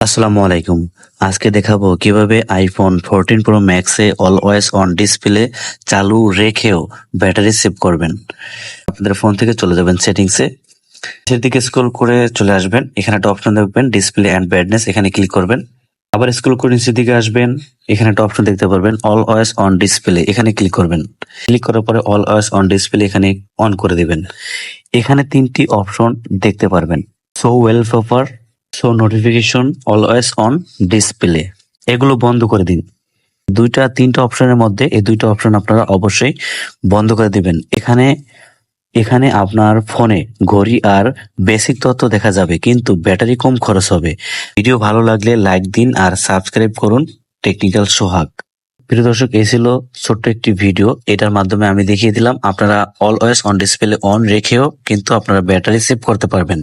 আসসালামু আলাইকুম। আজকে দেখাবো কীভাবে আইফোন ফোরটিন প্রো ম্যাক্সে অলওয়েজ অন ডিসপ্লে চালু রেখেও ব্যাটারি সেভ করবেন। আপনাদের ফোন থেকে চলে যাবেন সেটিংসে নিচের দিকে স্ক্রল করে চলে আসবেন। এখানে একটা অপশন দেখবেন ডিসপ্লে অ্যান্ড ব্রাইটনেস এখানে ক্লিক করবেন। আবার স্ক্রল করে নিচের দিকে আসবেন, এখানে একটা অপশন দেখতে পারবেন অল ওয়েস অন ডিসপ্লে এখানে ক্লিক করবেন। ক্লিক করার পরে অল ওয়েস অন ডিসপ্লে এখানে অন করে দিবেন। এখানে তিনটি অপশন দেখতে পারবেন। So wallpaper show notification always on display এগুলো বন্ধ করে দিন। দুইটা, তিনটা অপশনের মধ্যে এই দুইটা অপশন আপনারা অবশ্যই বন্ধ করে দিবেন। এখানে এখানে আপনার ফোনে ঘড়ি আর বেসিক তথ্য দেখা যাবে, কিন্তু ব্যাটারি কম খরচ হবে। ভিডিও ভালো লাগলে লাইক দিন আর সাবস্ক্রাইব করুন টেকনিক্যাল সোহাগ। প্রিয় দর্শক, এই ছিল ছোট্ট একটি ভিডিও। এটার মাধ্যমে আমি দেখিয়ে দিলাম, আপনারা অলওয়েজ অন ডিসপ্লে অন রেখেও কিন্তু আপনারা ব্যাটারি সেভ করতে পারবেন।